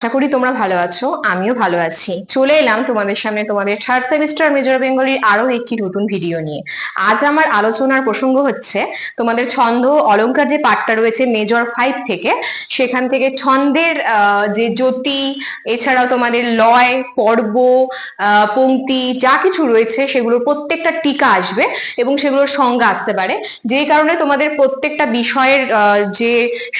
আশা করি তোমরা ভালো আছো, আমিও ভালো আছি। চলে এলাম তোমাদের সামনে তোমাদের থার্ড সেমিস্টার মেজর বেঙ্গলির আরও একটি নতুন ভিডিও নিয়ে। আজ আমার আলোচনার প্রসঙ্গ হচ্ছে, তোমাদের ছন্দ অলঙ্কার যে পাঠটা রয়েছে মেজর ফাইভ থেকে, সেখান থেকে ছন্দের যে জ্যোতি, এছাড়াও তোমাদের লয়, পর্ব পংক্তি যা কিছু রয়েছে, সেগুলোর প্রত্যেকটা টিকা আসবে এবং সেগুলোর সংজ্ঞা আসতে পারে। যেই কারণে তোমাদের প্রত্যেকটা বিষয়ের যে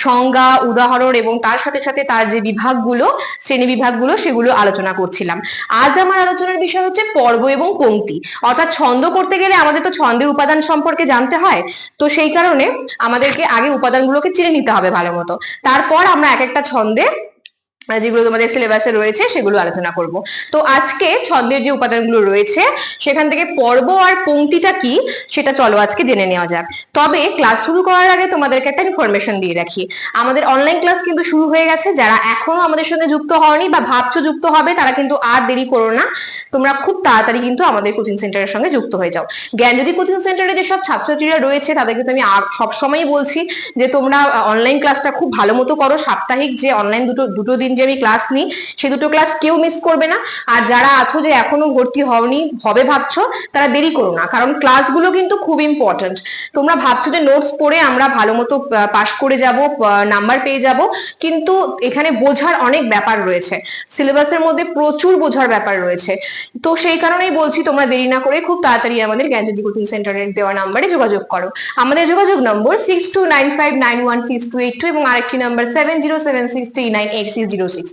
সংজ্ঞা, উদাহরণ এবং তার সাথে সাথে তার যে বিভাগগুলো শ্রেণি বিভাগগুলো সেগুলো আলোচনা করছিলাম। আজ আমার আলোচনার বিষয় হচ্ছে পর্ব এবং পংক্তি অর্থাৎ ছন্দ করতে গেলে আমাদের তো ছন্দের উপাদান সম্পর্কে জানতে হয়, তো সেই কারণে আমাদেরকে আগে উপাদানগুলোকে চিনে নিতে হবে ভালো মতো। তারপর আমরা এক একটা ছন্দে, যেগুলো তোমাদের সিলেবাসে রয়েছে সেগুলো আলোচনা করব। তো আজকে ছন্দের যে উপাদানগুলো রয়েছে, সেখান থেকে পর্ব আর পংক্তিটা কি, সেটা চলো আজকে জেনে নেওয়া যাক। তবে ক্লাস শুরু করার আগে তোমাদেরকে একটা ইনফরমেশন দিয়ে রাখি। আমাদের অনলাইন ক্লাস কিন্তু শুরু হয়ে গেছে, যারা এখনও আমাদের সঙ্গে যুক্ত হওনি বা ভাবছ যুক্ত হবে, তারা কিন্তু আর দেরি করো না। তোমরা খুব তাড়াতাড়ি কিন্তু আমাদের কোচিং সেন্টারের সঙ্গে যুক্ত হয়ে যাও। জ্ঞানজ্যোতি কোচিং সেন্টারে যেসব ছাত্রছাত্রীরা রয়েছে তাদেরকে তো আমি সবসময়ই বলছি যে তোমরা অনলাইন ক্লাসটা খুব ভালো মতো করো। সাপ্তাহিক যে অনলাইন দুটো দুটো দিন যে আমি ক্লাস নিই সেই দুটো ক্লাস কেউ মিস করবে না। আর যারা আছো যে এখনও ভর্তি হওনি, হবে ভাবছ, তারা দেরি করো না। কারণ ক্লাসগুলো কিন্তু খুব ইম্পর্ট্যান্ট তোমরা ভাবছ যে নোটস পড়ে আমরা ভালো মতো পাশ করে যাব নাম্বার পেয়ে যাব, কিন্তু এখানে বোঝার অনেক ব্যাপার রয়েছে। সিলেবাসের মধ্যে প্রচুর বোঝার ব্যাপার রয়েছে। তো সেই কারণেই বলছি, তোমরা দেরি না করে খুব তাড়াতাড়ি আমাদের জ্ঞানজ্যোতি কোচিং সেন্টারের দেওয়া নাম্বারে যোগাযোগ করো। আমাদের যোগাযোগ নম্বর six two nine five nine one six two eight two এবং আরেকটি number seven zero seven six three nine eight six zero six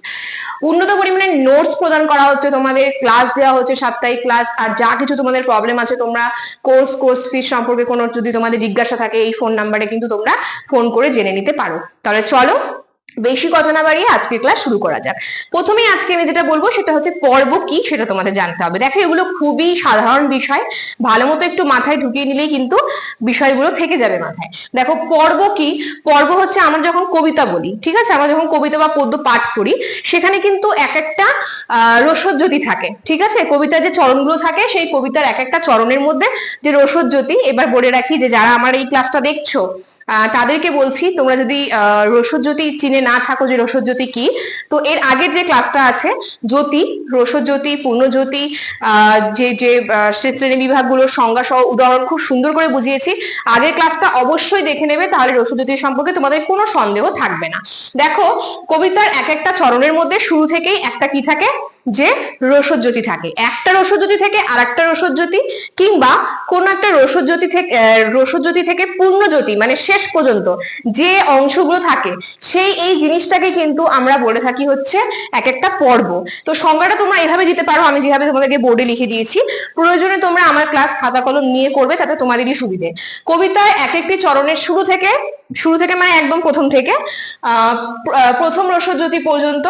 উন্নত পরিমাণে নোটস প্রদান করা হচ্ছে তোমাদের ক্লাস দেওয়া হচ্ছে সাপ্তাহিক ক্লাস আর যা কিছু তোমাদের প্রবলেম আছে, তোমরা কোর্স কোর্স ফিস সম্পর্কে কোনো যদি তোমাদের জিজ্ঞাসা থাকে এই ফোন নাম্বারে কিন্তু তোমরা ফোন করে জেনে নিতে পারো। তাহলে চলো বেশি কথা না বাড়িয়ে আজকে ক্লাস শুরু করা যাক। প্রথমেই আজকে আমি যেটা বলব সেটা হচ্ছে পর্ব কি সেটা তোমাদের জানতে হবে। দেখো, এগুলো খুবই সাধারণ বিষয়। ভালো মতো একটু মাথায় ঢুকিয়ে নিলেই কিন্তু বিষয়গুলো থেকে যাবে মাথায়। দেখো, পর্ব কি? পর্ব হচ্ছে আমরা যখন কবিতা বলি, ঠিক আছে? আমরা যখন কবিতা বা পদ্য পাঠ করি, সেখানে কিন্তু এক একটা আহ রসজ্যোতি থাকে, ঠিক আছে? কবিতার যে চরণগুলো থাকে, সেই কবিতার এক একটা চরণের মধ্যে যে রসজ্যোতি, এবার বলে রাখি যে যারা আমার এই ক্লাসটা দেখছ তাদেরকে বলছি, তোমরা যদি রসজ্যোতি চিনে না থাকো যে রসজ্যোতি কি, তো এর আগের যে ক্লাসটা আছে, জ্যোতি, রসজ্যোতি, পূর্ণজ্যোতি যে যে শ্রেণি বিভাগগুলোর সংজ্ঞা সহ উদাহরণ খুব সুন্দর করে বুঝিয়েছি, আগের ক্লাসটা অবশ্যই দেখে নেবে, তাহলে রসজ্যোতি সম্পর্কে তোমাদের কোনো সন্দেহ থাকবে না। দেখো, কবিতার এক একটা চরণের মধ্যে শুরু থেকেই একটা কি থাকে? যে রসজ্যোতি থাকে। একটা রসজ্যোতি থেকে আর একটা রসজ্যোতি কিংবা কোন একটা রসজ্যোতি থেকে রসজ্যোতি থেকে পূর্ণজ্যোতি মানে শেষ পর্যন্ত যে অংশগুলো থাকে, সেই, এই জিনিসটাকে কিন্তু আমরা বলে থাকি হচ্ছে এক একটা পর্ব। তো সংজ্ঞাটা তোমরা এভাবে দিতে পারো, আমি যেভাবে তোমাদেরকে বোর্ডে লিখে দিয়েছি। প্রয়োজনে তোমরা আমার ক্লাস খাতা কলম নিয়ে করবে, তাতে তোমাদেরই সুবিধে। কবিতায় এক একটি চরণের শুরু থেকে শুরু থেকে মানে একদম প্রথম থেকে প্রথম রসজ্যোতি পর্যন্ত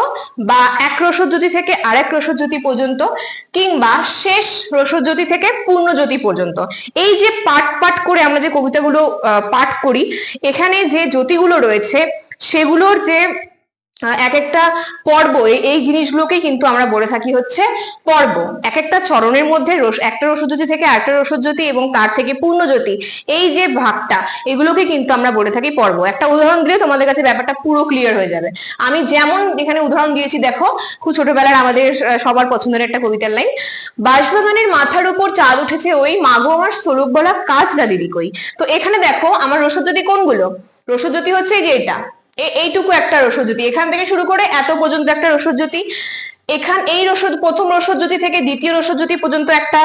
বা এক রসজ্যোতি থেকে আরেক রসজ্যোতি পর্যন্ত কিংবা শেষ রসজ্যোতি থেকে পূর্ণজ্যোতি পর্যন্ত। এই যে পাঠ পাঠ করে আমরা যে কবিতাগুলো পাঠ করি, এখানে যে জ্যোতিগুলো রয়েছে, সেগুলোর যে এক একটা পর্ব, এই- জিনিসগুলোকেই কিন্তু আমরা বলে থাকি হচ্ছে পর্ব। এক একটা চরণের মধ্যে একটা রসজ্যোতি থেকে আরেকটা রসজ্যোতি এবং তার থেকে পূর্ণজ্যোতি, এই যে ভাগটা এগুলোকে কিন্তু আমরা বলে থাকি পর্ব। একটা উদাহরণ দিলে তোমাদের কাছে ব্যাপারটা পুরো ক্লিয়ার হয়ে যাবে। আমি যেমন এখানে উদাহরণ দিয়েছি, দেখো, খুব ছোটবেলার আমাদের সবার পছন্দের একটা কবিতার লাইন। বাঁশবাগানের মাথার উপর চাঁদ উঠেছে ওই, মাগো আমার স্বরূপ বলা কাজ না দিদি কই? তো এখানে দেখো, আমার রসজ্যোতি কোনগুলো? রসজ্যোতি হচ্ছে এই যে এটা। এইটুকু একটা রসদ জ্যোতি। এখান থেকে শুরু করে এত পর্যন্ত একটা রসজ্যোতি এখান এই রসদ প্রথম রসদ জ্যোতি থেকে দ্বিতীয় রসদ জ্যোতি পর্যন্ত একটা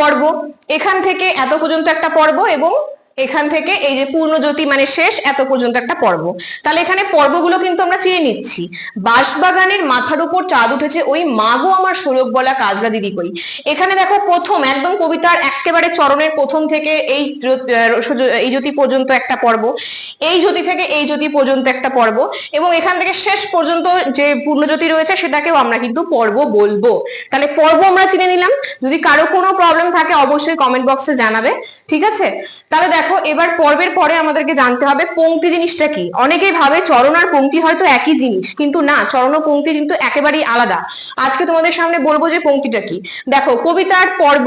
পর্ব। এখান থেকে এত পর্যন্ত একটা পর্ব এবং এখান থেকে এই যে পূর্ণজ্যোতি মানে শেষ, এত পর্যন্ত একটা পর্ব। তাহলে এখানে পর্বগুলো কিন্তু আমরা চিনে নিচ্ছি। বাঁশবাগানের মাথার উপর চাঁদ উঠেছে ওই মাগো আমার সৌরভ বলা কাজরা দিদি কই। এখানে দেখো প্রথম, একদম কবিতার একেবারে চরণের প্রথম থেকে এই এই জ্যোতি পর্যন্ত একটা পর্ব। এই জ্যোতি থেকে এই জ্যোতি পর্যন্ত একটা পর্ব। এবং এখান থেকে শেষ পর্যন্ত যে পূর্ণজ্যোতি রয়েছে সেটাকেও আমরা কিন্তু পর্ব বলব। তাহলে পর্ব আমরা চিনে নিলাম। যদি কারও কোনো প্রবলেম থাকে অবশ্যই কমেন্ট বক্সে জানাবে। ঠিক আছে? তাহলে দেখো এবার পর্বের পরে আমাদেরকে জানতে হবে পঙ্ক্তি জিনিসটা কি। অনেকেই ভাবে চরণ আর পঙ্ক্তি হয়তো একই জিনিস, কিন্তু না, চরণ ও পঙ্ক্তি কিন্তু একেবারেই আলাদা। আজকে তোমাদের সামনে বলব যে পঙ্ক্তিটা কি। দেখো, কবিতার পর্ব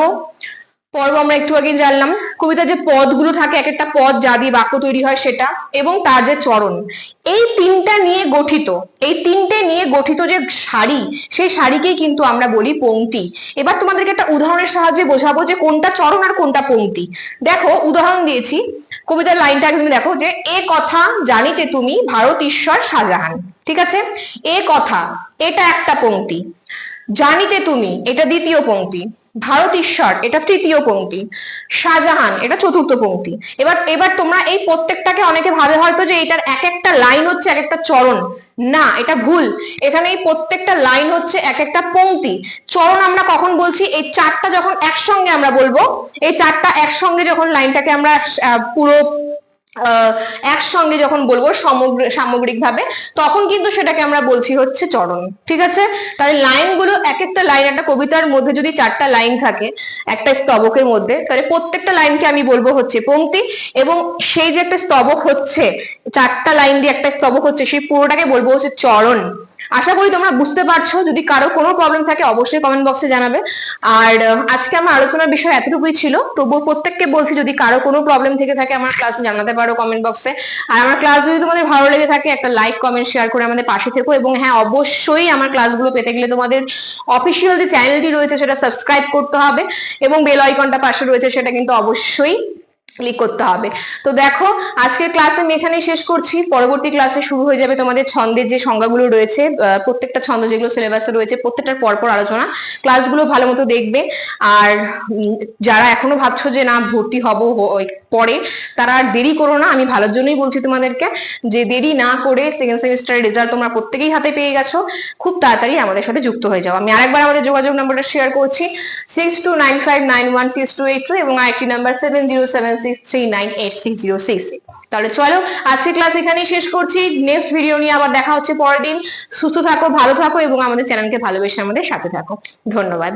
পর্ব আমরা একটু আগে জানলাম, কবিতার যে পদগুলো থাকে এক একটা পদ যা দিয়ে বাক্য তৈরি হয় সেটা, এবং তার যে চরণ। এই তিনটা নিয়ে গঠিত, এই তিনটে নিয়ে গঠিত যে শাড়ি সেই শাড়িকেই কিন্তু আমরা বলি পংক্তি। এবার তোমাদেরকে একটা উদাহরণের সাহায্যে বোঝাবো যে কোনটা চরণ আর কোনটা পংক্তি। দেখো, উদাহরণ দিয়েছি, কবিতার লাইনটা তুমি দেখো যে, এ কথা জানিতে তুমি ভারত ঈশ্বর শাহজাহান। ঠিক আছে? এ কথা, এটা একটা পংক্তি। জানিতে তুমি, এটা দ্বিতীয় পংক্তি ভারত ঈশ্বর, এটা তৃতীয় পংক্তি শাহজাহান, এটা চতুর্থ পংক্তি এবার এবার তোমরা এই প্রত্যেকটাকে অনেকে ভাবে হয়তো যে এটার এক একটা লাইন হচ্ছে এক একটা চরণ। না, এটা ভুল। এখানে এই প্রত্যেকটা লাইন হচ্ছে এক একটা পংক্তি চরণ আমরা কখন বলছি? এই চারটা যখন একসঙ্গে আমরা বলব, এই চারটা একসঙ্গে যখন লাইনটাকে আমরা পুরো একসঙ্গে যখন বলব সামগ্রিক ভাবে তখন কিন্তু সেটাকে আমরা বলছি হচ্ছে চরণ, ঠিক আছে? তাহলে লাইনগুলো এক একটা লাইন, একটা কবিতার মধ্যে যদি চারটা লাইন থাকে, একটা স্তবকের মধ্যে, তাহলে প্রত্যেকটা লাইনকে আমি বলব হচ্ছে পঙ্ক্তি এবং সেই যে একটা স্তবক হচ্ছে, চারটা লাইন দিয়ে একটা স্তবক হচ্ছে, সেই পুরোটাকে বলব হচ্ছে চরণ। আশা করি তোমরা বুঝতে পারছ, যদি কারও কোনো প্রবলেম থাকে অবশ্যই কমেন্ট বক্সে জানাবে। আর আজকে আমার আলোচনার বিষয় এতটুকুই ছিল, তবুও প্রত্যেককে বলছি, যদি কারও কোনো প্রবলেম থেকে থাকে আমার ক্লাস জানাতে পারো কমেন্ট বক্সে আর আমার ক্লাস যদি তোমাদের ভালো লেগে থাকে, একটা লাইক কমেন্ট শেয়ার করে আমাদের পাশে থেকো এবং হ্যাঁ অবশ্যই আমার ক্লাসগুলো পেতে গেলে তোমাদের অফিসিয়াল যে চ্যানেলটি রয়েছে, সেটা সাবস্ক্রাইব করতে হবে এবং বেল আইকনটা পাশে রয়েছে, সেটা কিন্তু অবশ্যই ক্লিক করতে হবে। তো দেখো, আজকের ক্লাস আমি এখানে শেষ করছি। পরবর্তী ক্লাসে শুরু হয়ে যাবে তোমাদের ছন্দের যে সংজ্ঞাগুলো রয়েছে প্রত্যেকটা ছন্দ যেগুলো সিলেবাসে রয়েছে, প্রত্যেকটার পরপর আলোচনা। ক্লাসগুলো ভালো মতো দেখবে। আর যারা এখনও ভাবছ যে না, ভর্তি হব পরে, তারা আর দেরি করো না। আমি ভালোর জন্যই বলছি তোমাদেরকে যে দেরি না করে সেকেন্ড সেমিস্টারের রেজাল্ট তোমরা প্রত্যেকেই হাতে পেয়ে গেছো। খুব তাড়াতাড়ি আমাদের সাথে যুক্ত হয়ে যাও। আমি আরেকবার আমাদের যোগাযোগ নাম্বারটা শেয়ার করছি। Six two nine five nine one six two eight two এবং আরেকটি number seven zero seven three nine eight zero six তাহলে চলো আজকে ক্লাস এখানেই শেষ করছি। নেক্সট ভিডিও নিয়ে আবার দেখা হচ্ছে পরের দিন। সুস্থ থাকো, ভালো থাকো এবং আমাদের চ্যানেলকে ভালোবেসে আমাদের সাথে থাকো। ধন্যবাদ।